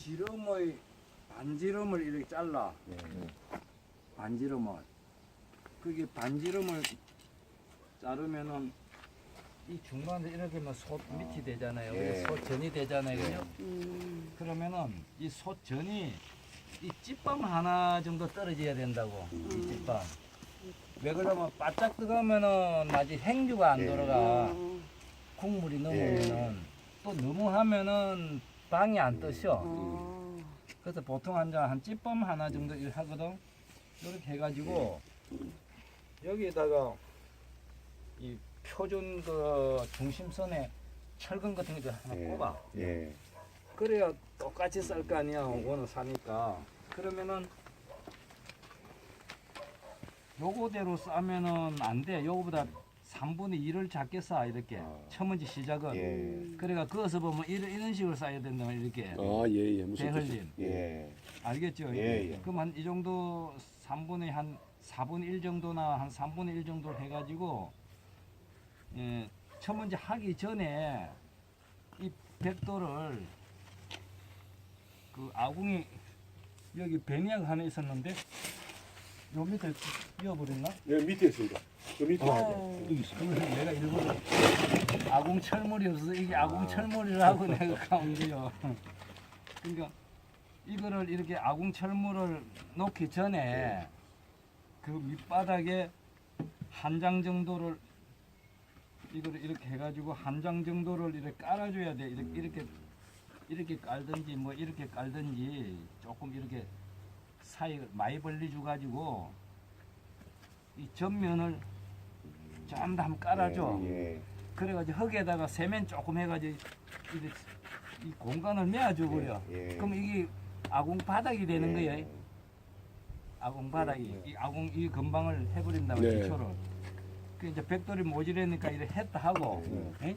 지름의 반지름을 이렇게 잘라 네. 반지름을 그게 반지름을 자르면은 이 중간에 이렇게 뭐솥 밑이 되잖아요. 예. 솥전이 되잖아요. 예. 그죠? 음. 그러면은 이 솥전이 이 찌밤 하나 정도 떨어져야 된다고. 이 찌밤. 왜 그러면 바짝 뜨거우면은 나지 행주가 안 예. 돌아가. 어. 국물이 넘으면은 또 너무 하면은 방이 안 뜨셔. 어. 그래서 보통 한잔한 찌밤 하나 정도 이렇게 하거든. 이렇게 해가지고 여기에다가 이 표준 그 중심선에 철근 같은 거 하나 예. 꼽아. 예. 그래야 똑같이 쌀 거 아니야. 원을 사니까. 그러면은 요거대로 싸면은 안 돼. 요거보다 3분의 1을 작게 싸 이렇게. 아. 첫 번째 시작은. 예. 그래가 그어서 보면 이런, 이런 식으로 싸야 된다 이렇게. 아, 예, 예. 무슨? 대헐림. 예. 알겠죠? 예, 예. 그럼 한 이 정도 3분의 한 4분의 1 정도나 한 3분의 1 정도 해가지고 예, 첫 번째 하기 전에 이 백도를 그 아궁이 여기 배니약 하나 있었는데 요 밑에 이어버렸나? 예, 밑에 있습니다. 그 밑에 어. 어. 여기 있어. 그래서 내가 일부러 아궁 철물이 없어서 이게 아궁 철물이라 하고 내가 가온 거요. 그러니까 이거를 이렇게 아궁 철물을 놓기 전에 그 밑바닥에 한 장 정도를 이거를 이렇게 해가지고 한 장 정도를 이렇게 깔아줘야 돼. 이렇게 이렇게 이렇게 깔든지 뭐 이렇게 깔든지 조금 이렇게 사이 많이 벌리줘 가지고 이 전면을 전부 다 한번 깔아줘. 예. 그래가지고 흙에다가 세면 조금 해가지고 이렇게 이 공간을 메아줘 버려. 예. 그럼 이게 아궁 바닥이 되는 예. 거예요. 아궁 바닥이 예. 이 아궁 이 건방을 해버린다고 네. 기초를. 그 이제 백돌이 모지르니까 이렇게 했다 하고. 예. 에?